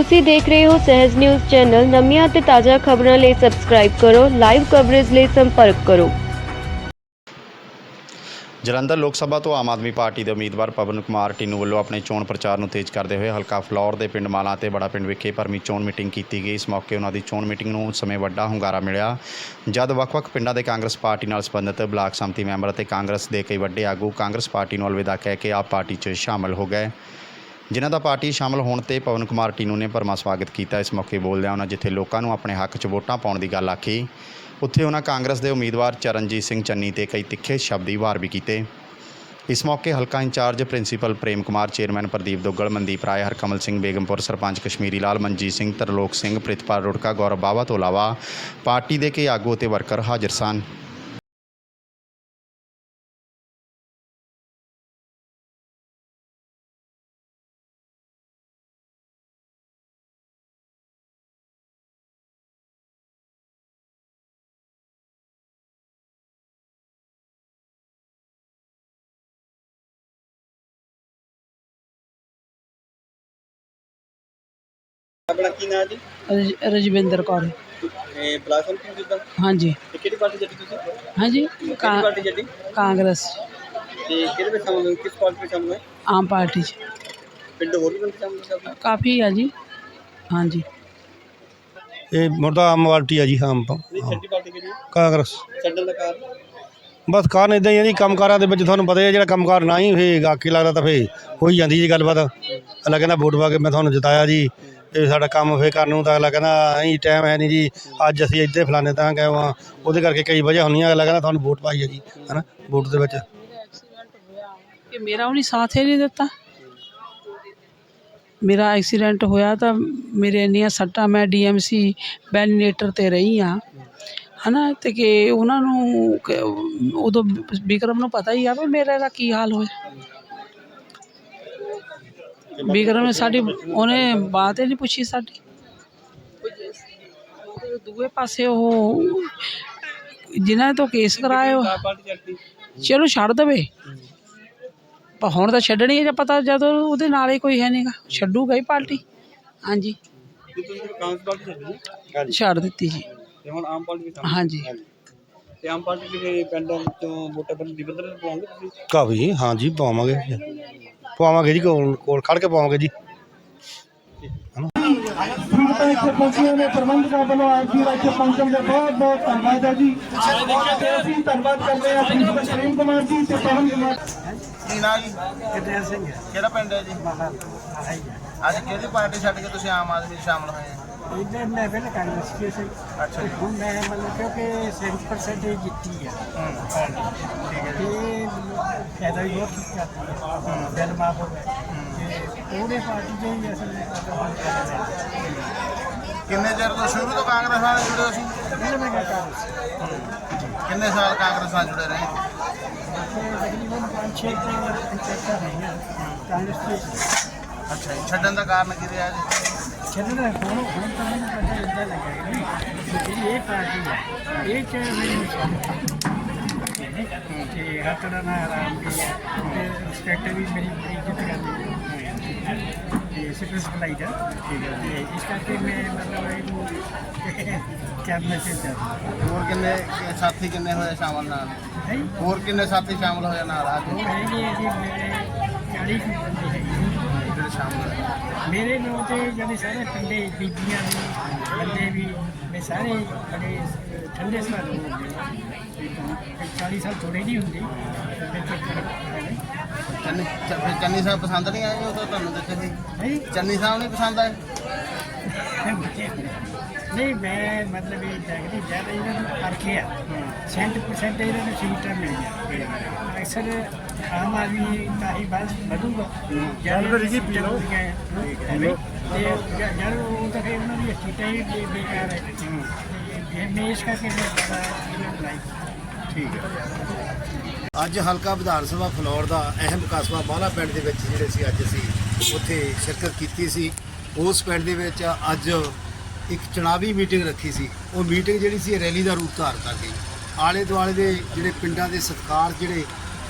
ਤੁਸੀਂ ਦੇਖ ਰਹੇ ਹੋ ਸਹਿਜ ਨਿਊਜ਼ ਚੈਨਲ। ਨਵੀਆਂ ਅਤੇ ਤਾਜ਼ਾ ਖਬਰਾਂ ਲਈ ਸਬਸਕ੍ਰਾਈਬ ਕਰੋ ਲਾਈਵ ਕਵਰੇਜ ਲਈ ਸੰਪਰਕ ਕਰੋ। ਜਲੰਧਰ ਲੋਕ ਸਭਾ ਤੋਂ ਆਮ ਆਦਮੀ ਪਾਰਟੀ ਦੇ ਉਮੀਦਵਾਰ ਪਵਨ ਕੁਮਾਰ ਟੀਨੂ ਵੱਲੋਂ ਆਪਣੇ ਚੋਣ ਪ੍ਰਚਾਰ ਨੂੰ ਤੇਜ਼ ਕਰਦੇ ਹੋਏ ਹਲਕਾ ਫਲੌਰ ਦੇ ਪਿੰਡ ਮਾਲਾ ਤੇ ਬੜਾ ਪਿੰਡ ਵਿਖੇ ਭਰਮੀ ਚੋਣ ਮੀਟਿੰਗ ਕੀਤੀ ਗਈ। ਇਸ ਮੌਕੇ ਉਹਨਾਂ ਦੀ ਚੋਣ ਮੀਟਿੰਗ ਨੂੰ ਉਸ ਸਮੇਂ ਵੱਡਾ ਹੁੰਗਾਰਾ ਮਿਲਿਆ। ਜਦ ਵੱਖ-ਵੱਖ ਪਿੰਡਾਂ ਦੇ ਕਾਂਗਰਸ ਪਾਰਟੀ ਨਾਲ ਸੰਬੰਧਿਤ ਬਲਾਕ ਸੰਮਤੀ ਮੈਂਬਰ ਅਤੇ ਕਾਂਗਰਸ ਦੇ ਕਈ ਵੱਡੇ ਆਗੂ ਕਾਂਗਰਸ ਪਾਰਟੀ ਨੂੰ ਅਲਵਿਦਾ ਕਹਿ ਕੇ ਆਪ ਪਾਰਟੀ 'ਚ ਸ਼ਾਮਲ ਹੋ ਗਏ। ਜਿਨ੍ਹਾਂ ਦਾ ਪਾਰਟੀ ਸ਼ਾਮਲ ਹੋਣ ਤੇ ਪਵਨ ਕੁਮਾਰ ਟੀਨੂ ਨੇ ਭਰਮਾ ਸਵਾਗਤ ਕੀਤਾ। ਇਸ ਮੌਕੇ ਬੋਲਦਿਆਂ ਉਹਨਾਂ ਜਿੱਥੇ ਲੋਕਾਂ ਨੂੰ ਆਪਣੇ ਹੱਕ 'ਚ ਵੋਟਾਂ ਪਾਉਣ ਦੀ ਗੱਲ ਆਖੀ, ਉੱਥੇ ਉਹਨਾਂ ਕਾਂਗਰਸ ਦੇ ਉਮੀਦਵਾਰ ਚਰਨਜੀਤ ਸਿੰਘ ਚੰਨੀ ਤੇ ਕਈ ਤਿੱਖੇ ਸ਼ਬਦੀ ਵਾਰ ਵੀ ਕੀਤੇ। ਇਸ ਮੌਕੇ ਹਲਕਾ incharge principal Prem Kumar, chairman Pradeep Duggal, Mandeep Rai, Harkamal Singh Begampur, sarpanch Kashmiri Lal, Manjit Singh Tarlok Singh, Pritpal Rurka, Gaurav Bawa ਤੋਂ ਇਲਾਵਾ ਪਾਰਟੀ ਦੇ ਕਈ ਆਗੂ ਅਤੇ ਵਰਕਰ ਹਾਜ਼ਰ ਸਨ। ਆਪਣਾ ਕੀ ਨਾਂ ਜੀ? ਰਜ- ਰਜਵਿੰਦਰ ਕੌਰ। ਇਹ ਬਲਾਕ ਸੰਮਤੀ ਜਿੱਦਾਂ? ਹਾਂਜੀ। ਤੇ ਕਿਹੜੀ ਪਾਰਟੀ ਜੱਟੀ ਤੁਸੀਂ? ਹਾਂਜੀ ਕਿਹੜੀ ਕਾਂ- ਪਾਰਟੀ ਜੱਟੀ ਕਾਂਗਰਸ। ਤੇ ਕਿਹਦੇ ਵਿੱਚ ਸ਼ਾਮਲ ਹੋਏ ਕਿਸ ਪਾਰਟੀ ਵਿੱਚ ਸ਼ਾਮਲ ਹੋਏ? ਆਮ ਪਾਰਟੀ ਚ। ਪਿੰਡ ਹੋਰ ਵੀ ਬੰਦੇ ਸ਼ਾਮਲ ਹੋਏ? ਆਪਣੇ? ਕਾਫੀ ਆ ਜੀ। ਹਾਂਜੀ। ਇਹ ਮੁਰਦਾ ਆਮ ਪਾਰਟੀ ਆ ਜੀ ਆਮ ਪ- ਨਹੀਂ ਛੱਡੀ ਪਾਰਟੀ ਕਿਹੜੀ ਹੈ? ਕਾਂਗਰਸ। ਛੱਡਣ ਦਾ ਕਾਰਨ? ਬਸ ਕਾਰਨ ਇਦਾਂ ਹੀ ਹੈ ਜੀ ਕੰਮਕਾਰਾਂ ਦੇ ਵਿੱਚ ਤੁਹਾਨੂੰ ਪਤਾ ਹੀ ਹੈ ਜਿਹੜਾ ਕੰਮਕਾਰ ਨਾ ਹੀ ਆਖੀ ਲੱਗਦਾ ਤਾਂ ਫੇ ਹੋਈ ਜਾਂਦੀ ਜੀ ਗੱਲਬਾਤ। ਅਗਲਾ ਕਹਿੰਦਾ ਵੋਟ ਪਾ ਕੇ ਮੈਂ ਤੁਹਾਨੂੰ ਜਿਤਾਇਆ ਜੀ। ਇਹ ਸਾਡਾ ਕੰਮ ਫੇ ਕਰਨ ਨੂੰ ਤਾਂ ਅਗਲਾ ਕਹਿੰਦਾ ਅਸੀਂ ਟਾਈਮ ਹੈ ਨਹੀਂ ਜੀ। ਅੱਜ ਅਸੀਂ ਇੱਥੇ ਫਲਾਣੇ ਤਾਂ ਗਏ ਹਾਂ ਉਹਦੇ ਕਰਕੇ ਕਈ ਵਜ੍ਹਾ ਹੁੰਦੀਆਂ। ਅਗਲਾ ਕਹਿੰਦਾ, ਤੁਹਾਨੂੰ ਵੋਟ ਪਾਈ ਹੈ ਜੀ। ਹਨਾ? ਵੋਟ ਦੇ ਵਿੱਚ। ਕਿ ਮੇਰਾ ਉਹਨੇ ਸਾਥ ਹੀ ਨਹੀਂ ਦਿੱਤਾ। ਮੇਰਾ ਐਕਸੀਡੈਂਟ ਹੋਇਆ ਤਾਂ ਮੇਰੇ ਇੰਨੀਆਂ ਸੱਟਾਂ ਮੈਂ ਡੀਐਮਸੀ ਵੈਂਟੀਲੇਟਰ ਤੇ ਰਹੀ ਆ ਹਨਾ? ਤੇ ਕਿ ਉਹਨਾਂ ਨੂੰ ਉਦੋਂ ਵਿਕਰਮ ਨੂੰ ਪਤਾ ਹੀ ਆ ਵੀ ਮੇਰੇ ਦਾ ਕੀ ਹਾਲ ਹੋਇਆ। ਵਿਕਰਮ ਨੇ ਸਾਡੀ ਉਹਨੇ ਬਾਤ ਹੀ ਨਹੀਂ ਪੁੱਛੀ ਸਾਡੀ। ਦੂਏ ਪਾਸੇ ਉਹ ਜਿਨ੍ਹਾਂ ਤੋਂ ਕੇਸ ਕਰਾਇਆ ਚਲੋ ਛੱਡ ਦਵੇ। ਪਰ ਹੁਣ ਤਾਂ ਛੱਡਣੀ ਹੈ ਜੇ ਪਤਾ ਜਦੋਂ ਉਹਦੇ ਨਾਲ ਹੀ ਕੋਈ ਹੈ ਨਹੀਂਗਾ ਛੱਡੂਗਾ ਹੀ ਪਾਰਟੀ। ਹਾਂਜੀ। ਤੇ ਛੱਡੀ ਦਿੱਤੀ ਜੀ। ਤੇ ਹੁਣ ਆਮ ਪਾਰਟੀ ਵਿੱਚ ਸ਼ਾਮਲ ਹਾਂਜੀ। ਤੇ ਆਮ ਪਾਰਟੀ ਦੇ ਪਿੰਡਾਂ ਵਿੱਚੋਂ ਵੋਟਾਂ ਪਰ ਦੀ ਬਦਲ ਪਾਉਂਗੇ ਤੁਸੀਂ? ਕਾਫੀ ਹਾਂਜੀ ਪਾਵਾਂਗੇ। ਪਾਵਾਂਗੇ ਜੀ ਕੋਲ ਕੋਲ ਖੜ ਕੇ ਪਾਵਾਂਗੇ ਜੀ ਸੰਗਤਾਂ ਇੱਥੇ ਪਹੁੰਚੀਆਂ ਨੇ ਪ੍ਰਬੰਧਕਾਂ ਵੱਲੋਂ ਆਪ ਜੀ ਦਾ ਇੱਥੇ ਪਹੁੰਚਣ ਦਾ ਬਹੁਤ ਬਹੁਤ ਧੰਨਵਾਦ ਹੈ ਜੀ ਤੇ ਅਸੀਂ ਧੰਨਵਾਦ ਕਰਦੇ ਹਾਂ ਪ੍ਰਿੰਸੀਪਲ ਪ੍ਰੇਮ ਕੁਮਾਰ ਜੀ ਤੇ ਪਵਨ ਕੁਮਾਰ ਕੀ ਨਾਂ ਜੀ ਕਿਤੇ ਸਿੰਘ ਕਿਹੜਾ ਪਿੰਡ ਹੈ ਜੀ ਅੱਜ ਕਿਹਦੀ ਪਾਰਟੀ ਛੱਡ ਕੇ ਤੁਸੀਂ ਆਮ ਆਦਮੀ 'ਚ ਸ਼ਾਮਲ ਹੋਏ ਆ ਇਹਨੇ ਮੈਂ ਪਹਿਲਾਂ ਕਾਂਗਰਸ ਕੀ ਸੀ ਅੱਛਾ ਜੀ ਹੁਣ ਮੈਂ ਮਤਲਬ ਕਿਉਂਕਿ 70% ਇਹ ਜਿੱਤੀ ਹੈ ਠੀਕ ਹੈ ਜੀ ਤੇ ਫਾਇਦਾ ਵੀ ਬਹੁਤ ਕੀਤਾ। ਬਿੱਲ ਮਾਫ ਹੋ ਗਏ ਤੇ ਉਹਦੇ ਪਾਰਟੀ ਦੇ ਹੀ ਅਸਲ ਕਿੰਨੇ ਚਿਰ ਤੋਂ ਸ਼ੁਰੂ ਤੋਂ ਕਾਂਗਰਸ ਨਾਲ ਜੁੜੇ ਹੋ ਸੀ ਵਿੱਚ ਮੈਂ ਕਾਂਗਰਸ। ਕਿੰਨੇ ਸਾਲ ਕਾਂਗਰਸ ਨਾਲ ਜੁੜੇ ਰਹੇ? ਤਕਰੀਬਨ 5-6 ਤੇ ਪੰਚਾਇਤਾਂ ਰਹੀਆਂ ਕਾਂਗਰਸ ਦੇ ਅੱਛਾ ਜੀ ਛੱਡਣ ਦਾ ਕਾਰਨ ਕੀ ਰਿਹਾ ਜੀ? ਛੱਡਣਾ ਹੁਣ ਹੁਣ ਤਾਂ ਮੈਨੂੰ ਪਤਾ ਲੱਗਿਆ ਕਿ ਇਹ ਪਾਰਟੀ ਹੈ ਇਹ ਚ ਮੈਨੂੰ ਤੇ ਹੱਥੜਾ ਨਾ ਆਰਾਮ ਦੀ ਤੇ ਰਿਸਪੈਕਟ ਵੀ ਮੇਰੀ ਬੜੀ ਇੱਜ਼ਤ ਕਰਦੀ ਹੈ। ਤੇ ਸਿਕਰਸ ਬਲਾਈ ਦਾ ਠੀਕ ਹੈ। ਤੇ ਇਸ ਕਰਕੇ ਮੈਂ ਮਤਲਬ ਇਹਨੂੰ ਕੈਬਨਿਟ ਚ ਜਾ ਹੋਰ ਕਿੰਨੇ ਸਾਥੀ ਕਿੰਨੇ ਹੋਏ ਸ਼ਾਮਲ ਨਾਲ? ਹੋਰ ਕਿੰਨੇ ਸਾਥੀ ਸ਼ਾਮਲ ਹੋਏ ਨਾਲ ਅੱਜ ਹੈਗੇ ਜੀ ਮੇਰੇ 40 ਕੁ ਬੰਦੇ ਹੈਗੇ ਨੇ। ਜਿਹੜੇ ਸ਼ਾਮਲ ਮੇਰੇ ਨੂੰ ਤੇ ਜਿਹੜੇ ਸਾਰੇ ਪਿੰਡੇ ਬੀਬੀਆਂ ਵੀ ਬੰਦੇ ਵੀ ਮੈਂ ਸਾਰੇ ਬੜੇ ਠੰਡੇ ਦੇ ਲੋਕ ਨੇ। 40 ਸਾਲ ਥੋੜੇ ਨਹੀਂ ਹੁੰਦੇ। ਚੰਨੀ ਫਿਰ ਚੰਨੀ ਸਾਹਿਬ ਪਸੰਦ ਨਹੀਂ ਆਏ ਉਹ ਤਾਂ ਤੁਹਾਨੂੰ ਦਿੱਤੇ ਸੀ? ਨਹੀਂ। ਚੰਨੀ ਸਾਹਿਬ ਨਹੀਂ ਪਸੰਦ ਆਏ? ਨਹੀਂ ਮੈਂ ਮਤਲਬ ਇਹ ਦੇਖਦੀ ਜ਼ਿਆਦਾ ਇਹਨਾਂ ਨੂੰ ਕਰਕੇ ਆ। 100% ਇਹਨਾਂ ਨੂੰ ਸੀਟਾਂ ਮਿਲ ਗਿਆ ਅਕਸਰ ਆਮ ਆਦਮੀ ਦਾ ਹੀ ਬਸ ਵਧੂਗਾ। ਜਾਨਵਰ ਜੀ ਪੀ ਲਓ। ਤੇ ਜਦ ਉਹ ਤਾਂ ਫਿਰ ਉਹਨਾਂ ਦੀ ਸੀਟਾਂ ਹੀ ਬੇ- ਬੇਕਾਰ ਹੈ। ਤੇ ਮੈਂ ਇਸ ਕਰਕੇ ਮੈਂ ਬੜਾ ਇਹਨਾਂ ਨੂੰ ਲਾਈਕ ਠੀਕ ਹੈ। ਅੱਜ ਹਲਕਾ ਵਿਧਾਨ ਸਭਾ ਫਲੋਰ ਦਾ ਅਹਿਮ ਕਸਬਾ ਬਾਲਾ ਪਿੰਡ ਦੇ ਵਿੱਚ ਜਿਹੜੇ ਸੀ ਅੱਜ ਅਸੀਂ ਉੱਥੇ ਸ਼ਿਰਕਤ ਕੀਤੀ ਸੀ। ਉਸ ਪਿੰਡ ਦੇ ਵਿੱਚ ਅੱਜ ਇੱਕ ਚੁਣਾਵੀ ਮੀਟਿੰਗ ਰੱਖੀ ਸੀ। ਉਹ ਮੀਟਿੰਗ ਜਿਹੜੀ ਸੀ ਰੈਲੀ ਦਾ ਰੂਪ ਧਾਰ ਕਰ ਗਈ। ਆਲੇ ਦੁਆਲੇ ਦੇ ਜਿਹੜੇ ਪਿੰਡਾਂ ਦੇ ਸਤਕਾਰ ਜਿਹੜੇ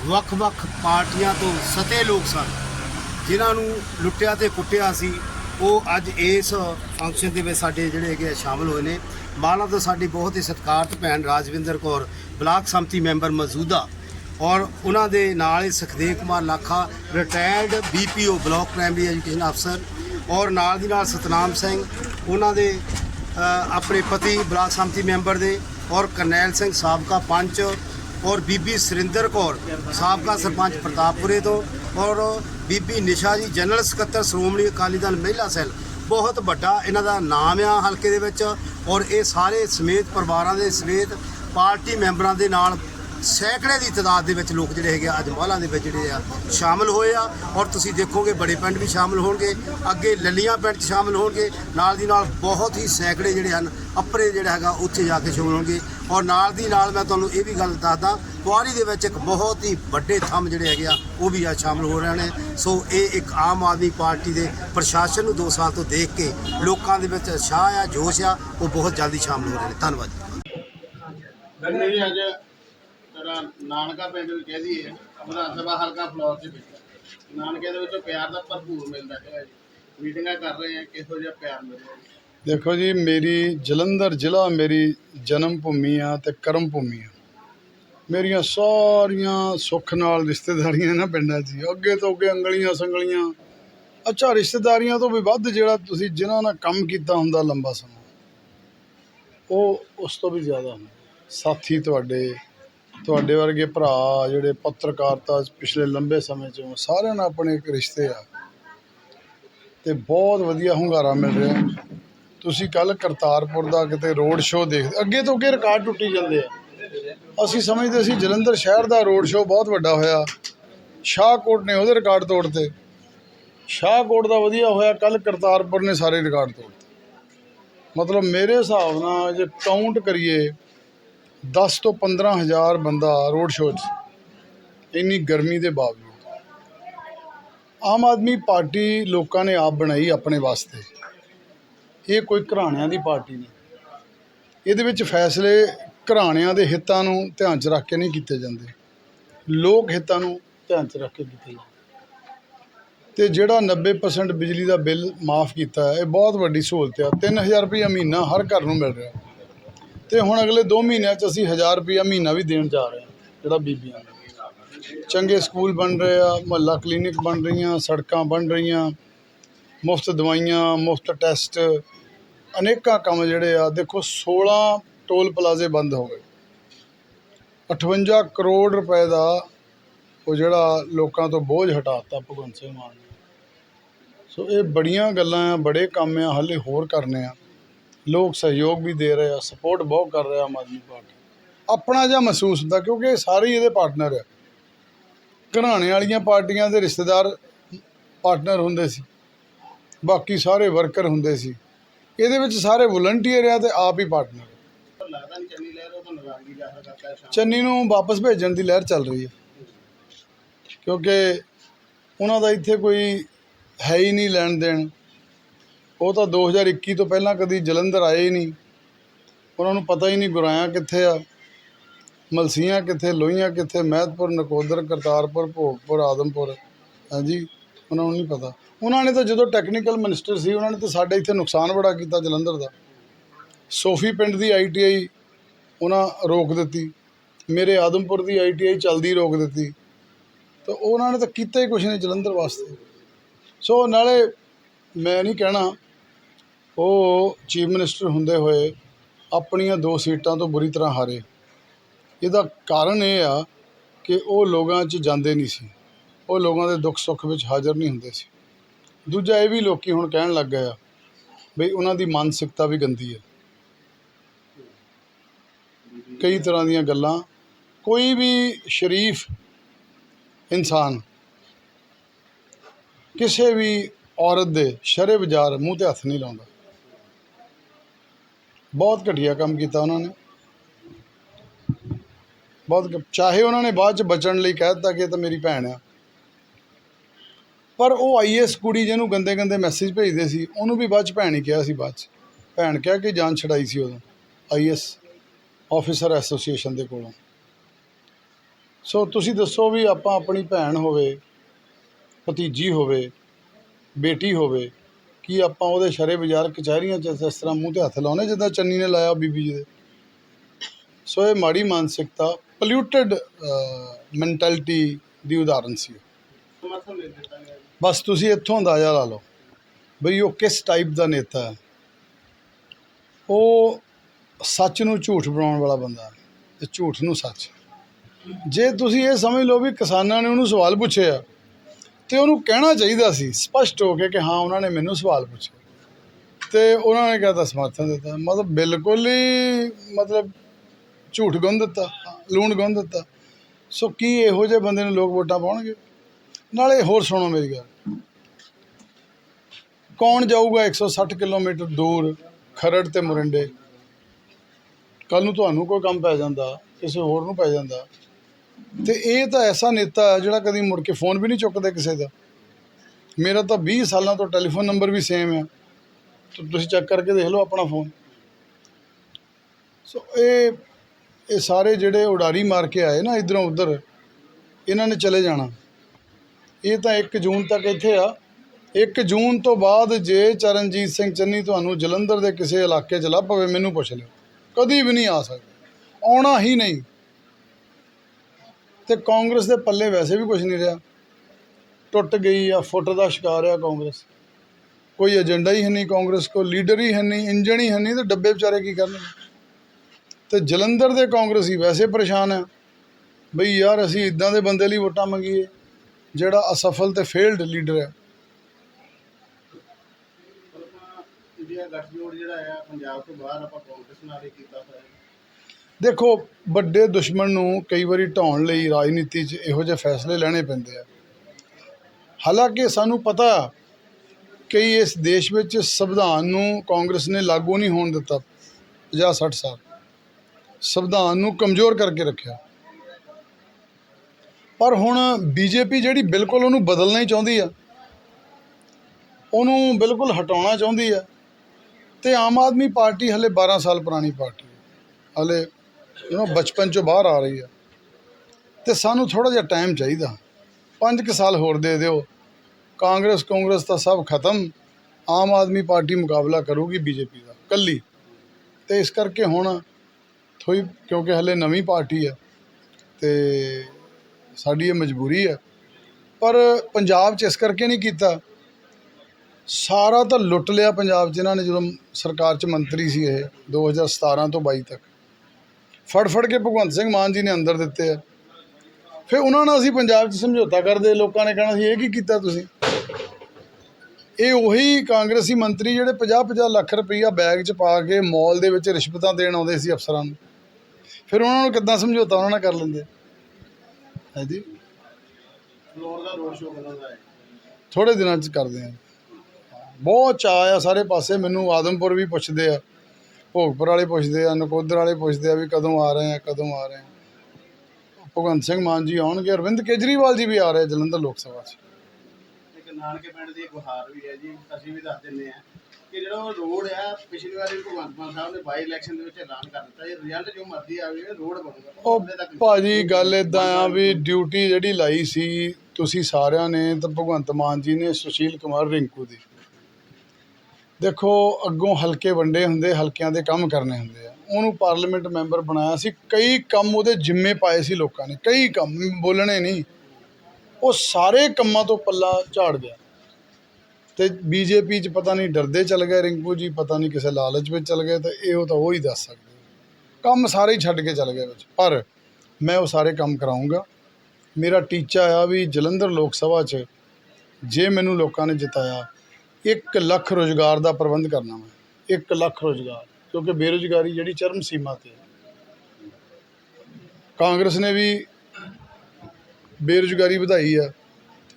ਵੱਖ-ਵੱਖ ਪਾਰਟੀਆਂ ਤੋਂ ਸਤੇ ਲੋਕ ਸਨ ਜਿਨ੍ਹਾਂ ਨੂੰ ਲੁੱਟਿਆ ਤੇ ਕੁੱਟਿਆ ਸੀ। ਉਹ ਅੱਜ ਇਸ ਫੰਕਸ਼ਨ ਦੇ ਵਿੱਚ ਸਾਡੇ ਜਿਹੜੇ ਹੈਗੇ ਆ ਸ਼ਾਮਲ ਹੋਏ ਨੇ। ਮਾਲਾ ਤੋਂ ਸਾਡੀ ਬਹੁਤ ਹੀ ਸਤਿਕਾਰਤ ਭੈਣ ਰਾਜਵਿੰਦਰ ਕੌਰ, ਬਲਾਕ ਸੰਮਤੀ ਮੈਂਬਰ ਮੌਜੂਦਾ ਔਰ ਉਹਨਾਂ ਦੇ ਨਾਲ ਹੀ Sukhdev Kumar Lakha retired BPO block primary education ਅਫਸਰ ਔਰ ਨਾਲ ਦੀ ਨਾਲ ਸਤਨਾਮ ਸਿੰਘ, ਉਹਨਾਂ ਦੇ ਆਪਣੇ ਪਤੀ ਬਲਾਕ ਸੰਮਤੀ ਮੈਂਬਰ ਦੇ ਔਰ ਕਰਨੈਲ ਸਿੰਘ ਸਾਬਕਾ ਪੰਚ ਔਰ ਬੀਬੀ ਸੁਰਿੰਦਰ ਕੌਰ ਸਾਬਕਾ ਸਰਪੰਚ ਪ੍ਰਤਾਪਪੁਰੇ ਤੋਂ ਔਰ ਬੀਬੀ ਨਿਸ਼ਾ ਜੀ, ਜਨਰਲ ਸਕੱਤਰ ਸ਼੍ਰੋਮਣੀ ਅਕਾਲੀ ਦਲ ਮਹਿਲਾ ਸੈੱਲ। ਬਹੁਤ ਵੱਡਾ ਇਹਨਾਂ ਦਾ ਨਾਮ ਆ ਹਲਕੇ ਦੇ ਵਿੱਚ ਔਰ ਇਹ ਸਾਰੇ ਸਮੇਤ ਪਰਿਵਾਰਾਂ ਦੇ ਸਮੇਤ ਪਾਰਟੀ ਮੈਂਬਰਾਂ ਦੇ ਨਾਲ ਸੈਂਕੜੇ ਦੀ ਤਾਦਾਦ ਦੇ ਵਿੱਚ ਲੋਕ ਜਿਹੜੇ ਹੈਗੇ ਆ, ਅੱਜ ਮਹਿਲਾ ਦੇ ਵਿੱਚ ਜਿਹੜੇ ਆ, ਸ਼ਾਮਲ ਹੋਏ ਆ। ਔਰ ਤੁਸੀਂ ਦੇਖੋਗੇ, ਬੜੇ ਪਿੰਡ ਵੀ ਸ਼ਾਮਲ ਹੋਣਗੇ, ਅੱਗੇ ਲੱਲੀਆਂ ਪਿੰਡ 'ਚ ਸ਼ਾਮਲ ਹੋਣਗੇ। ਨਾਲ ਦੀ ਨਾਲ ਬਹੁਤ ਹੀ ਸੈਂਕੜੇ ਜਿਹੜੇ ਹਨ, ਅਪਰੇ ਜਿਹੜਾ ਹੈਗਾ, ਉੱਥੇ ਜਾ ਕੇ ਸ਼ਾਮਲ ਹੋਣਗੇ। ਔਰ ਨਾਲ ਦੀ ਨਾਲ ਮੈਂ ਤੁਹਾਨੂੰ ਇਹ ਵੀ ਗੱਲ ਦੱਸਦਾ, ਕੁਆਰੀ ਦੇ ਵਿੱਚ ਇੱਕ ਬਹੁਤ ਹੀ ਵੱਡੇ ਥੰਮ ਜਿਹੜੇ ਹੈਗੇ ਆ, ਉਹ ਵੀ ਆ ਸ਼ਾਮਲ ਹੋ ਰਹੇ ਨੇ। ਸੋ ਇਹ ਇੱਕ ਆਮ ਆਦਮੀ ਪਾਰਟੀ ਦੇ ਪ੍ਰਸ਼ਾਸਨ ਨੂੰ 2 ਸਾਲ ਤੋਂ ਦੇਖ ਕੇ ਲੋਕਾਂ ਦੇ ਵਿੱਚ ਉਤਸ਼ਾਹ ਆ, ਜੋਸ਼ ਆ, ਉਹ ਬਹੁਤ ਜਲਦੀ ਸ਼ਾਮਲ ਹੋ ਰਹੇ ਨੇ। ਧੰਨਵਾਦ ਜੀ। ਅੱਜ ਨਾਨਕਾ ਪਿੰਡ ਵਿੱਚ ਕਹਦੀ ਹੈ ਵਿਧਾਨ ਸਭਾ ਹਲਕਾ ਫਲੋਰ ਦੇ ਵਿੱਚ। ਨਾਨਕੇ ਦੇ ਵਿੱਚੋਂ ਪਿਆਰ ਦਾ ਭਰਪੂਰ ਮਿਲਦਾ ਹੈ ਜੀ ਮੀਟਿੰਗਾਂ ਕਰ ਰਹੇ ਆ ਕਿਹੋ ਜਿਹਾ ਪਿਆਰ ਮਿਲ ਰਿਹਾ? ਜੀ ਦੇਖੋ ਜੀ, ਮੇਰੀ ਜਲੰਧਰ ਜ਼ਿਲ੍ਹਾ ਮੇਰੀ ਜਨਮ ਭੂਮੀ ਆ ਤੇ ਕਰਮ ਭੂਮੀ ਆ। ਮੇਰੀਆਂ ਸਾਰੀਆਂ ਸੁੱਖ ਨਾਲ ਰਿਸ਼ਤੇਦਾਰੀਆਂ ਨਾ ਪਿੰਡਾਂ 'ਚ ਹੀ। ਅੱਗੇ ਤੋਂ ਅੱਗੇ ਅੰਗਲੀਆਂ ਸੰਗਲੀਆਂ। ਅੱਛਾ, ਰਿਸ਼ਤੇਦਾਰੀਆਂ ਤੋਂ ਵੀ ਵੱਧ ਜਿਹੜਾ ਤੁਸੀਂ ਜਿਨ੍ਹਾਂ ਨਾਲ ਕੰਮ ਕੀਤਾ ਹੁੰਦਾ ਲੰਬਾ ਸਮਾਂ, ਉਹ ਉਸ ਤੋਂ ਵੀ ਜ਼ਿਆਦਾ ਹੁੰਦਾ। ਸਾਥੀ ਤੁਹਾਡੇ ਤੁਹਾਡੇ ਵਰਗੇ ਭਰਾ, ਜਿਹੜੇ ਪੱਤਰਕਾਰਤਾ ਪਿਛਲੇ ਲੰਬੇ ਸਮੇਂ 'ਚੋਂ ਸਾਰਿਆਂ ਨਾਲ ਆਪਣੇ ਇੱਕ ਰਿਸ਼ਤੇ ਆ। ਅਤੇ ਬਹੁਤ ਵਧੀਆ ਹੁੰਗਾਰਾ ਮਿਲ ਰਿਹਾ। ਤੁਸੀਂ ਕੱਲ੍ਹ ਕਰਤਾਰਪੁਰ ਦਾ ਕਿਤੇ ਰੋਡ ਸ਼ੋਅ ਦੇਖਦੇ, ਅੱਗੇ ਤੋਂ ਅੱਗੇ ਰਿਕਾਰਡ ਟੁੱਟੀ ਜਾਂਦੇ ਆ। ਅਸੀਂ ਸਮਝਦੇ ਸੀ ਜਲੰਧਰ ਸ਼ਹਿਰ ਦਾ ਰੋਡ ਸ਼ੋਅ ਬਹੁਤ ਵੱਡਾ ਹੋਇਆ। ਸ਼ਾਹਕੋਟ ਨੇ ਉਹਦੇ ਰਿਕਾਰਡ ਤੋੜਤੇ। ਸ਼ਾਹਕੋਟ ਦਾ ਵਧੀਆ ਹੋਇਆ ਕੱਲ ਕਰਤਾਰਪੁਰ ਨੇ ਸਾਰੇ ਰਿਕਾਰਡ ਤੋੜਤੇ। ਮਤਲਬ ਮੇਰੇ ਹਿਸਾਬ ਨਾਲ ਜੇ ਕਾਊਂਟ ਕਰੀਏ ਦਸ ਤੋਂ 15 ਹਜ਼ਾਰ ਬੰਦਾ ਰੋਡ ਸ਼ੋਅ 'ਚ ਇੰਨੀ ਗਰਮੀ ਦੇ ਬਾਵਜੂਦ ਆਮ ਆਦਮੀ ਪਾਰਟੀ ਲੋਕਾਂ ਨੇ ਆਪ ਬਣਾਈ ਆਪਣੇ ਵਾਸਤੇ। ਇਹ ਕੋਈ ਘਰਾਣਿਆਂ ਦੀ ਪਾਰਟੀ ਨਹੀਂ। ਇਹਦੇ ਵਿੱਚ ਫੈਸਲੇ ਘਰਾਣਿਆਂ ਦੇ ਹਿੱਤਾਂ ਨੂੰ ਧਿਆਨ 'ਚ ਰੱਖ ਕੇ ਨਹੀਂ ਕੀਤੇ ਜਾਂਦੇ। ਲੋਕ ਹਿੱਤਾਂ ਨੂੰ ਧਿਆਨ 'ਚ ਰੱਖ ਕੇ ਕੀਤੇ ਜਾਂਦੇ। ਤੇ ਜਿਹੜਾ 90% ਬਿਜਲੀ ਦਾ ਬਿੱਲ ਮਾਫ ਕੀਤਾ ਹੈ, ਇਹ ਬਹੁਤ ਵੱਡੀ ਸਹੂਲਤ ਆ। 3000 ਰੁਪਏ ਮਹੀਨਾ ਹਰ ਘਰ ਨੂੰ ਮਿਲ ਰਿਹਾ। ਤੇ ਹੁਣ ਅਗਲੇ 2 ਮਹੀਨਿਆਂ 'ਚ ਅਸੀਂ 1000 ਰੁਪਏ ਮਹੀਨਾ ਵੀ ਦੇਣ ਜਾ ਰਹੇ ਹਾਂ, ਜਿਹੜਾ ਬੀਬੀਆਂ ਨੂੰ ਚੰਗੇ ਸਕੂਲ ਬਣ ਰਹੇ ਆ, ਮੁਹੱਲਾ ਕਲੀਨਿਕ ਬਣ ਰਹੀਆਂ, ਸੜਕਾਂ ਬਣ ਰਹੀਆਂ, ਮੁਫਤ ਦਵਾਈਆਂ, ਮੁਫਤ ਟੈਸਟ, ਅਨੇਕਾਂ ਕੰਮ ਜਿਹੜੇ ਆ, ਦੇਖੋ 16 ਟੋਲ ਪਲਾਜ਼ੇ ਬੰਦ ਹੋ ਗਏ। 58 ਕਰੋੜ ਰੁਪਏ ਦਾ ਉਹ ਜਿਹੜਾ ਲੋਕਾਂ ਤੋਂ ਬੋਝ ਹਟਾਤਾ ਭਗਵੰਤ ਸਿੰਘ ਮਾਨ ਨੇ। ਸੋ ਇਹ ਬੜੀਆਂ ਗੱਲਾਂ ਆ, ਬੜੇ ਕੰਮ ਆ, ਹਾਲੇ ਹੋਰ ਕਰਨੇ ਆ। ਲੋਕ ਸਹਿਯੋਗ ਵੀ ਦੇ ਰਹੇ ਆ ਸਪੋਰਟ ਬਹੁਤ ਕਰ ਰਿਹਾ ਆਮ ਆਦਮੀ ਪਾਰਟੀ। ਆਪਣਾ ਜਿਹਾ ਮਹਿਸੂਸ ਹੁੰਦਾ, ਕਿਉਂਕਿ ਇਹ ਸਾਰੇ ਹੀ ਇਹਦੇ ਪਾਰਟਨਰ ਆ। ਘਰਾਣੇ ਵਾਲੀਆਂ ਪਾਰਟੀਆਂ ਦੇ ਰਿਸ਼ਤੇਦਾਰ ਪਾਰਟਨਰ ਹੁੰਦੇ ਸੀ। ਬਾਕੀ ਸਾਰੇ ਵਰਕਰ ਹੁੰਦੇ ਸੀ। ਇਹਦੇ ਵਿੱਚ ਸਾਰੇ ਵਲੰਟੀਅਰ ਆ ਤੇ ਆਪ ਹੀ ਪਾਰਟਨਰ ਚੰਨੀ ਨੂੰ ਵਾਪਸ ਭੇਜਣ ਦੀ ਲਹਿਰ ਚੱਲ ਰਹੀ ਹੈ ਕਿਉਂਕਿ ਉਹਨਾਂ ਦਾ ਇੱਥੇ ਕੋਈ ਹੈ ਹੀ ਨਹੀਂ ਲੈਣ ਦੇਣ। ਉਹ ਤਾਂ 2021 ਤੋਂ ਪਹਿਲਾਂ ਕਦੀ ਜਲੰਧਰ ਆਏ ਹੀ ਨਹੀਂ। ਉਹਨਾਂ ਨੂੰ ਪਤਾ ਹੀ ਨਹੀਂ ਗੁਰਾਇਆ ਕਿੱਥੇ ਆ, ਮਲਸੀਆਂ ਕਿੱਥੇ, ਲੋਹੀਆਂ ਕਿੱਥੇ, ਮਹਿਤਪੁਰ, ਨਕੋਦਰ, ਕਰਤਾਰਪੁਰ, ਭੋਗਪੁਰ, ਆਦਮਪੁਰ, ਹਾਂਜੀ, ਉਹਨਾਂ ਨੂੰ ਨਹੀਂ ਪਤਾ। ਉਹਨਾਂ ਨੇ ਤਾਂ ਜਦੋਂ ਟੈਕਨੀਕਲ ਮਿਨਿਸਟਰ ਸੀ, ਉਹਨਾਂ ਨੇ ਤਾਂ ਸਾਡੇ ਇੱਥੇ ਨੁਕਸਾਨ ਬੜਾ ਕੀਤਾ ਜਲੰਧਰ ਦਾ। ਸੋਫੀ ਪਿੰਡ ਦੀ ਆਈਟੀਆਈ ਉਹਨਾਂ ਰੋਕ ਦਿੱਤੀ। ਮੇਰੇ ਆਦਮਪੁਰ ਦੀ ਆਈਟੀਆਈ ਚਲਦੀ ਰੋਕ ਦਿੱਤੀ। ਤਾਂ ਉਹਨਾਂ ਨੇ ਤਾਂ ਕੀਤਾ ਹੀ ਕੁਛ ਨਹੀਂ ਜਲੰਧਰ ਵਾਸਤੇ। ਸੋ ਨਾਲੇ ਮੈਂ ਨਹੀਂ ਕਹਿਣਾ ਉਹ ਚੀਫ ਮਿਨਿਸਟਰ ਹੁੰਦੇ ਹੋਏ ਆਪਣੀਆਂ ਦੋ ਸੀਟਾਂ ਤੋਂ ਬੁਰੀ ਤਰ੍ਹਾਂ ਹਾਰੇ। ਇਹਦਾ ਕਾਰਨ ਇਹ ਆ ਕਿ ਉਹ ਲੋਕਾਂ 'ਚ ਜਾਂਦੇ ਨਹੀਂ ਸੀ। ਉਹ ਲੋਕਾਂ ਦੇ ਦੁੱਖ ਸੁੱਖ ਵਿੱਚ ਹਾਜ਼ਰ ਨਹੀਂ ਹੁੰਦੇ ਸੀ। ਦੂਜਾ ਇਹ ਵੀ ਲੋਕੀ ਹੁਣ ਕਹਿਣ ਲੱਗ ਗਏ ਆ ਬਈ ਉਹਨਾਂ ਦੀ ਮਾਨਸਿਕਤਾ ਵੀ ਗੰਦੀ ਹੈ। ਕਈ ਤਰ੍ਹਾਂ ਦੀਆਂ ਗੱਲਾਂ, ਕੋਈ ਵੀ ਸ਼ਰੀਫ ਇਨਸਾਨ ਕਿਸੇ ਵੀ ਔਰਤ ਦੇ ਸ਼ਰੇ ਬਾਜ਼ਾਰ ਮੂੰਹ ਤੇ ਹੱਥ ਨਹੀਂ ਲਾਉਂਦਾ। ਬਹੁਤ ਘਟੀਆ ਕੰਮ ਕੀਤਾ ਉਹਨਾਂ ਨੇ। ਬਹੁਤ ਚਾਹੇ ਉਹਨਾਂ ਨੇ ਬਾਅਦ ਚ ਬਚਣ ਲਈ ਕਹਿ ਦਿੱਤਾ ਕਿ ਇਹ ਤਾਂ ਮੇਰੀ ਭੈਣ ਆ। ਪਰ ਉਹ ਆਈਐਸ ਕੁੜੀ ਜਿਹਨੂੰ ਗੰਦੇ ਗੰਦੇ ਮੈਸੇਜ ਭੇਜਦੇ ਸੀ, ਉਹਨੂੰ ਵੀ ਬਾਅਦ ਚ ਭੈਣ ਹੀ ਕਿਹਾ ਸੀ ਬਾਅਦ ਚ। ਭੈਣ ਕਹਿ ਕੇ ਜਾਨ ਛਡਾਈ ਸੀ ਉਦੋਂ ਆਈਐਸ ਆਫੀਸਰ ਐਸੋਸੀਏਸ਼ਨ ਦੇ ਕੋਲੋਂ। ਸੋ ਤੁਸੀਂ ਦੱਸੋ ਵੀ ਆਪਾਂ ਆਪਣੀ ਭੈਣ ਹੋਵੇ, ਭਤੀਜੀ ਹੋਵੇ, ਬੇਟੀ ਹੋਵੇ ਕੀ ਆਪਾਂ ਉਹਦੇ ਸ਼ਰੇ ਬਾਜ਼ਾਰ ਕਚਹਿਰੀਆਂ 'ਚ ਇਸ ਤਰ੍ਹਾਂ ਮੂੰਹ ਤੇ ਹੱਥ ਲਾਉਣੇ, ਜਿੱਦਾਂ ਚੰਨੀ ਨੇ ਲਾਇਆ ਬੀਬੀ ਜੀ ਦੇ। ਸੋ ਇਹ ਮਾੜੀ ਮਾਨਸਿਕਤਾ ਪੋਲਿਊਟਡ ਮੈਂਟੈਲਿਟੀ ਦੀ ਉਦਾਹਰਨ ਸੀ ਬਸ ਤੁਸੀਂ ਇੱਥੋਂ ਅੰਦਾਜ਼ਾ ਲਾ ਲਓ ਬਈ ਉਹ ਕਿਸ ਟਾਈਪ ਦਾ ਨੇਤਾ ਹੈ। ਉਹ ਸੱਚ ਨੂੰ ਝੂਠ ਬਣਾਉਣ ਵਾਲਾ ਬੰਦਾ ਹੈ, ਤੇ ਝੂਠ ਨੂੰ ਸੱਚ। ਜੇ ਤੁਸੀਂ ਇਹ ਸਮਝ ਲਓ ਵੀ ਕਿਸਾਨਾਂ ਨੇ ਉਹਨੂੰ ਸਵਾਲ ਪੁੱਛਿਆ ਤੇ ਉਹਨੂੰ ਕਹਿਣਾ ਚਾਹੀਦਾ ਸੀ, ਸਪਸ਼ਟ ਹੋ ਕੇ ਕਿ ਹਾਂ, ਉਹਨਾਂ ਨੇ ਮੈਨੂੰ ਸਵਾਲ ਪੁੱਛੇ ਤੇ ਉਹਨਾਂ ਨੇ ਕਹਤਾ ਸਮਰਥਨ ਦਿੱਤਾ। ਮਤਲਬ ਬਿਲਕੁਲ ਹੀ, ਮਤਲਬ ਝੂਠ ਗੁੰਨ ਦਿੱਤਾ, ਲੂਣ ਗੁੰਨ ਦਿੱਤਾ। ਸੋ ਕੀ ਇਹੋ ਜਿਹੇ ਬੰਦੇ ਨੂੰ ਲੋਕ ਵੋਟਾਂ ਪਾਉਣਗੇ? ਨਾਲੇ ਹੋਰ ਸੁਣੋ ਮੇਰੀ ਗੱਲ। ਕੌਣ ਜਾਊਗਾ 160 ਕਿਲੋਮੀਟਰ ਦੂਰ ਖਰੜ ਤੇ ਮੁਰਿੰਡੇ? ਕੱਲ ਨੂੰ ਤੁਹਾਨੂੰ ਕੋਈ ਕੰਮ ਪੈ ਜਾਂਦਾ, ਕਿਸੇ ਹੋਰ ਨੂੰ ਪੈ ਜਾਂਦਾ। ਤੇ ਇਹ ਤਾਂ ਐਸਾ ਨੇਤਾ ਹੈ ਜਿਹੜਾ ਕਦੀ ਮੁੜ ਕੇ ਫੋਨ ਵੀ ਨਹੀਂ ਚੁੱਕਦਾ ਕਿਸੇ ਦਾ। ਮੇਰਾ ਤਾਂ 20 ਸਾਲਾਂ ਤੋਂ ਟੈਲੀਫੋਨ ਨੰਬਰ ਵੀ ਸੇਮ ਹੈ ਤੇ ਤੁਸੀਂ ਚੈੱਕ ਕਰਕੇ ਦੇਖ ਲਓ ਆਪਣਾ ਫੋਨ। ਸੋ ਇਹ ਇਹ ਸਾਰੇ ਜਿਹੜੇ ਉਡਾਰੀ ਮਾਰ ਕੇ ਆਏ ਨਾ ਇਧਰੋਂ ਉਧਰ, ਇਹਨਾਂ ਨੇ ਚਲੇ ਜਾਣਾ। ਇਹ ਤਾਂ 1 ਜੂਨ ਤੱਕ ਇੱਥੇ ਆ। 1 ਜੂਨ ਤੋਂ ਬਾਅਦ ਜੇ ਚਰਨਜੀਤ ਸਿੰਘ ਚੰਨੀ ਤੁਹਾਨੂੰ ਜਲੰਧਰ ਦੇ ਕਿਸੇ ਇਲਾਕੇ 'ਚ ਲੱਭ ਪਵੇ, ਮੈਨੂੰ ਪੁੱਛ ਲਿਓ। ਕਦੀ ਵੀ ਨਹੀਂ ਆ ਸਕਦਾ। ਆਉਣਾ ਹੀ ਨਹੀਂ। ਤੇ ਕਾਂਗਰਸ ਦੇ ਪੱਲੇ ਵੈਸੇ ਵੀ ਕੁਝ ਨਹੀਂ ਰਿਹਾ। ਟੁੱਟ ਗਈ ਆ, ਫੁੱਟ ਦਾ ਸ਼ਿਕਾਰ ਆ ਕਾਂਗਰਸ। ਕੋਈ ਏਜੰਡਾ ਹੀ ਹੈ ਨਹੀਂ ਕਾਂਗਰਸ ਕੋ ਲੀਡਰ ਹੀ ਹੈ ਨਹੀਂ, ਇੰਜਣ ਹੀ ਹੈ ਨਹੀਂ ਤੇ ਡੱਬੇ ਵਿਚਾਰੇ ਕੀ ਕਰਨਗੇ? ਤੇ ਜਲੰਧਰ ਦੇ ਕਾਂਗਰਸੀ ਵੈਸੇ ਪਰੇਸ਼ਾਨ ਆ। ਬਈ ਯਾਰ ਅਸੀਂ ਇਦਾਂ ਦੇ ਬੰਦੇ ਲਈ ਵੋਟਾਂ ਮੰਗੀਏ, ਜਿਹੜਾ ਅਸਫਲ ਤੇ ਫੇਲਡ ਲੀਡਰ ਹੈ ਇੰਡੀਆ ਗੱਠਜੋੜ ਜਿਹੜਾ ਆ, ਪੰਜਾਬ ਤੋਂ ਬਾਹਰ ਆਪਾਂ ਕਾਂਗਰਸ ਨਾਲ ਹੀ ਕੀਤਾ ਹੋਇਆ ਹੈ। ਦੇਖੋ, ਵੱਡੇ ਦੁਸ਼ਮਣ ਨੂੰ ਕਈ ਵਾਰੀ ਢਾਉਣ ਲਈ ਰਾਜਨੀਤੀ 'ਚ ਇਹੋ ਜਿਹੇ ਫੈਸਲੇ ਲੈਣੇ ਪੈਂਦੇ ਆ। ਹਾਲਾਂਕਿ ਸਾਨੂੰ ਪਤਾ ਕਿ ਇਸ ਦੇਸ਼ ਵਿੱਚ ਸੰਵਿਧਾਨ ਨੂੰ ਕਾਂਗਰਸ ਨੇ ਲਾਗੂ ਨਹੀਂ ਹੋਣ ਦਿੱਤਾ 50 60 ਸਾਲ। ਸੰਵਿਧਾਨ ਨੂੰ ਕਮਜ਼ੋਰ ਕਰਕੇ ਰੱਖਿਆ। ਪਰ ਹੁਣ ਬੀਜੇਪੀ ਜਿਹੜੀ ਬਿਲਕੁਲ ਉਹਨੂੰ ਬਦਲਣਾ ਹੀ ਚਾਹੁੰਦੀ ਆ, ਉਹਨੂੰ ਬਿਲਕੁਲ ਹਟਾਉਣਾ ਚਾਹੁੰਦੀ ਆ, ਤੇ ਆਮ ਆਦਮੀ ਪਾਰਟੀ ਹਲੇ 12 ਸਾਲ ਪੁਰਾਣੀ ਪਾਰਟੀ ਹੈ। ਹਲੇ ਯੂ نو ਬਚਪਨ ਚੋਂ ਬਾਹਰ ਆ ਰਹੀ ਆ। ਤੇ ਸਾਨੂੰ ਥੋੜਾ ਜਿਹਾ ਟਾਈਮ ਚਾਹੀਦਾ। ਪੰਜ ਕੁ ਸਾਲ ਹੋਰ ਦੇ ਦਿਓ। ਕਾਂਗਰਸ ਕਾਂਗਰਸ ਤਾਂ ਸਭ ਖਤਮ। ਆਮ ਆਦਮੀ ਪਾਰਟੀ ਮੁਕਾਬਲਾ ਕਰੂਗੀ ਬੀਜੇਪੀ ਦਾ, ਕੱਲੀ। ਤੇ ਇਸ ਕਰਕੇ ਹੁਣ ਥੋੜੀ ਕਿਉਂਕਿ ਹਲੇ ਨਵੀਂ ਪਾਰਟੀ ਆ ਤੇ ਸਾਡੀ ਇਹ ਮਜਬੂਰੀ ਹੈ ਪਰ ਪੰਜਾਬ 'ਚ ਇਸ ਕਰਕੇ ਨਹੀਂ ਕੀਤਾ। ਸਾਰਾ ਤਾਂ ਲੁੱਟ ਲਿਆ ਪੰਜਾਬ 'ਚ ਇਹਨਾਂ ਨੇ ਜਦੋਂ ਸਰਕਾਰ 'ਚ ਮੰਤਰੀ ਸੀ ਇਹ 2017 ਤੋਂ 22 ਤੱਕ। ਫੜ ਫੜ ਕੇ ਭਗਵੰਤ ਸਿੰਘ ਮਾਨ ਜੀ ਨੇ ਅੰਦਰ ਦਿੱਤੇ ਆ। ਫਿਰ ਉਹਨਾਂ ਨਾਲ ਅਸੀਂ ਪੰਜਾਬ 'ਚ ਸਮਝੌਤਾ ਕਰਦੇ ਲੋਕਾਂ ਨੇ ਕਹਿਣਾ ਸੀ ਇਹ ਕੀ ਕੀਤਾ ਤੁਸੀਂ? ਇਹ ਉਹੀ ਕਾਂਗਰਸੀ ਮੰਤਰੀ ਜਿਹੜੇ 50-50 ਲੱਖ ਰੁਪਈਆ ਬੈਗ 'ਚ ਪਾ ਕੇ ਮਾਲ ਦੇ ਵਿੱਚ ਰਿਸ਼ਵਤਾਂ ਦੇਣ ਆਉਂਦੇ ਸੀ ਅਫਸਰਾਂ ਨੂੰ। ਫਿਰ ਉਹਨਾਂ ਨੂੰ ਕਿੱਦਾਂ ਸਮਝੌਤਾ ਉਹਨਾਂ ਨਾਲ ਕਰ ਲੈਂਦੇ? ਹਾਂਜੀ ਫਲੋਰ ਦਾ ਰੋਡ ਸ਼ੋਅ ਕਦੋਂ ਦਾ ਹੈ? ਥੋੜੇ ਦਿਨਾਂ 'ਚ ਕਰਦੇ ਆ ਬਹੁਤ ਚਾਅ ਆ ਸਾਰੇ ਪਾਸੇ ਮੈਨੂੰ ਆਦਮਪੁਰ ਵੀ ਪੁੱਛਦੇ ਆ। ਭੋਗਪੁਰ ਵਾਲੇ ਪੁੱਛਦੇ ਆ ਨਕੋਦਰ ਵਾਲੇ ਪੁੱਛਦੇ ਆ ਵੀ ਕਦੋਂ ਆ ਰਹੇ ਆ ਕਦੋਂ ਆ ਰਹੇ ਆ। ਭਗਵੰਤ ਸਿੰਘ ਮਾਨ ਜੀ ਆਉਣਗੇ ਅਰਵਿੰਦ ਕੇਜਰੀਵਾਲ ਜੀ ਵੀ ਆ ਰਹੇ ਜਲੰਧਰ ਲੋਕ ਸਭਾ 'ਚ। ਇੱਕ ਨਾਨਕੇ ਪਿੰਡ ਦੀ ਗੁਹਾਰ ਵੀ ਹੈ ਜੀ ਅਸੀਂ ਵੀ ਦੱਸ ਦਿੰਦੇ ਆ ਕਿ ਜਿਹੜਾ ਉਹ ਰੋਡ ਆ ਪਿਛਲੀ ਵਾਰੀ ਭਗਵੰਤ ਮਾਨ ਸਾਹਿਬ ਨੇ ਬਾਈ ਇਲੈਕਸ਼ਨ ਦੇ ਵਿੱਚ ਐਲਾਨ ਕਰ ਦਿੱਤਾ ਇਹ ਰਿਜ਼ਲਟ ਜੋ ਮਰਜ਼ੀ ਆਵੇ ਰੋਡ ਬਣੂਗਾ। ਉਹ ਹਲੇ ਤੱਕ ਭਾਜੀ ਗੱਲ ਇਦਾਂ ਆ ਵੀ ਡਿਊਟੀ ਜਿਹੜੀ ਲਾਈ ਸੀ ਤੁਸੀਂ ਸਾਰਿਆਂ ਨੇ ਤਾਂ ਭਗਵੰਤ ਮਾਨ ਜੀ ਨੇ ਸੁਸ਼ੀਲ ਕੁਮਾਰ ਰਿੰਕੂ ਦੀ। ਦੇਖੋ, ਅੱਗੋਂ ਹਲਕੇ ਵੰਡੇ ਹੁੰਦੇ, ਹਲਕਿਆਂ ਦੇ ਕੰਮ ਕਰਨੇ ਹੁੰਦੇ ਆ। ਉਹਨੂੰ ਪਾਰਲੀਮੈਂਟ ਮੈਂਬਰ ਬਣਾਇਆ ਸੀ। ਕਈ ਕੰਮ ਉਹਦੇ ਜਿੰਮੇ ਪਾਏ ਸੀ ਲੋਕਾਂ ਨੇ। ਕਈ ਕੰਮ, ਬੋਲਣੇ ਨਹੀਂ। ਉਹ ਸਾਰੇ ਕੰਮਾਂ ਤੋਂ ਪੱਲਾ ਝਾੜ ਗਿਆ। ਤੇ ਬੀਜੇਪੀ 'ਚ ਪਤਾ ਨਹੀਂ ਡਰਦੇ ਚੱਲ ਗਏ, ਰਿੰਕੂ ਜੀ, ਪਤਾ ਨਹੀਂ ਕਿਸੇ ਲਾਲਚ ਵਿੱਚ ਚੱਲ ਗਏ ਤੇ ਇਹੋ ਤਾਂ ਉਹ ਹੀ ਦੱਸ ਸਕਦੇ ਕੰਮ ਸਾਰੇ ਹੀ ਛੱਡ ਕੇ ਚੱਲ ਗਏ ਵਿੱਚ। ਪਰ ਮੈਂ ਉਹ ਸਾਰੇ ਕੰਮ ਕਰਾਉਂਗਾ ਮੇਰਾ ਟੀਚਾ ਆ ਵੀ ਜਲੰਧਰ ਲੋਕ ਸਭਾ 'ਚ, ਜੇ ਮੈਨੂੰ ਲੋਕਾਂ ਨੇ ਜਿਤਾਇਆ 1 ਲੱਖ ਰੋਜ਼ਗਾਰ ਦਾ ਪ੍ਰਬੰਧ ਕਰਨਾ ਮੈਂ 1 ਲੱਖ ਰੋਜ਼ਗਾਰ, ਕਿਉਂਕਿ ਬੇਰੁਜ਼ਗਾਰੀ ਜਿਹੜੀ ਚਰਮ ਸੀਮਾ ਤੇ ਕਾਂਗਰਸ ਨੇ ਵੀ ਬੇਰੁਜ਼ਗਾਰੀ ਵਧਾਈ ਆ,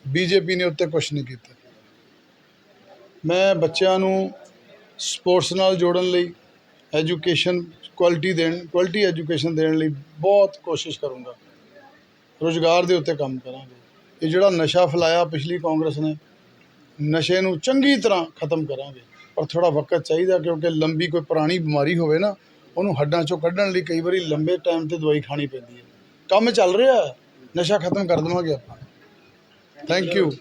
ਬੀਜੇਪੀ ਨੇ ਉੱਤੇ ਕੁਝ ਨਹੀਂ ਕੀਤਾ। ਮੈਂ ਬੱਚਿਆਂ ਨੂੰ ਸਪੋਰਟਸ ਨਾਲ ਜੋੜਨ ਲਈ, ਐਜੂਕੇਸ਼ਨ ਕੁਆਲਿਟੀ ਦੇਣ, ਕੁਆਲਿਟੀ ਐਜੂਕੇਸ਼ਨ ਦੇਣ ਲਈ ਬਹੁਤ ਕੋਸ਼ਿਸ਼ ਕਰੂੰਗਾ। ਰੋਜ਼ਗਾਰ ਦੇ ਉੱਤੇ ਕੰਮ ਕਰਾਂਗੇ। ਇਹ ਜਿਹੜਾ ਨਸ਼ਾ ਫੈਲਾਇਆ ਪਿਛਲੀ ਕਾਂਗਰਸ ਨੇ ਨਸ਼ੇ ਨੂੰ ਚੰਗੀ ਤਰ੍ਹਾਂ ਖਤਮ ਕਰਾਂਗੇ। ਪਰ ਥੋੜਾ ਵਕਤ ਚਾਹੀਦਾ ਕਿਉਂਕਿ ਲੰਬੀ ਕੋਈ ਪੁਰਾਣੀ ਬਿਮਾਰੀ ਹੋਵੇ ਨਾ, ਉਹਨੂੰ ਹੱਡਾਂ ਚੋਂ ਕੱਢਣ ਲਈ ਕਈ ਵਾਰੀ ਲੰਬੇ ਟਾਈਮ ਤੇ ਦਵਾਈ ਖਾਣੀ ਪੈਂਦੀ ਹੈ। ਕੰਮ ਚੱਲ ਰਿਹਾ ਨਸ਼ਾ ਖਤਮ ਕਰ ਦੇਵਾਂਗੇ ਆਪਾਂ। Thank you